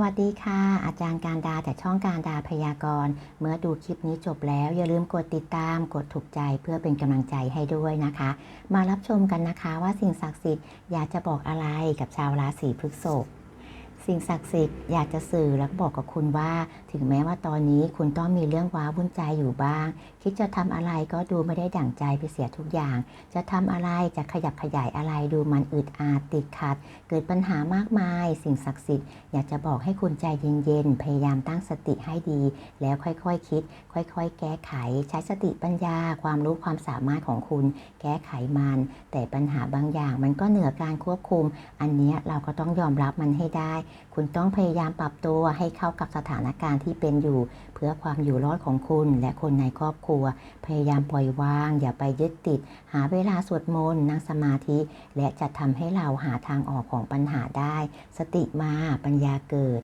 สวัสดีค่ะ อาจารย์การดาจากช่องการดาพยากรณ์ เมื่อดูคลิปนี้จบแล้ว อย่าลืมกดติดตามกดถูกใจเพื่อเป็นกำลังใจให้ด้วยนะคะ มารับชมกันนะคะว่าสิ่งศักดิ์สิทธิ์อยากจะบอกอะไรกับชาวราศีพฤษภ สิ่งศักดิ์สิทธิ์อยากจะสื่อและบอกกับคุณว่า ถึงแม้ว่าตอนนี้คุณต้องมีเรื่องว้าวุ่นใจอยู่บ้าง คิดจะทำอะไรก็ดูไม่ได้ดั่งใจไปเสียทุกอย่าง จะทำอะไรจะขยับขยายอะไรดูมันอึดอัดติดขัด เกิดปัญหามากมาย สิ่งศักดิ์สิทธิ์อยากจะบอกให้คุณใจเย็นๆพยายามตั้งสติให้ดี แล้วค่อยๆคคิด ค่อย ๆ แก้ไข ใช้สติปัญญา ความรู้ความสามารถของคุณ แก้ไขมัน แต่ปัญหาบางอย่างมันก็เหนือการควบคุม อันนี้เราก็ต้องยอมรับมันให้ได้คุณต้องพยายามปรับตัวให้เข้ากับสถานการณ์ที่เป็นอยู่ เพื่อความอยู่รอดของคุณและคนในครอบครัว พยายามปล่อยวาง อย่าไปยึดติด หาเวลาสวดมนต์นั่งสมาธิ และจะทำให้เราหาทางออกของปัญหาได้ สติมาปัญญาเกิด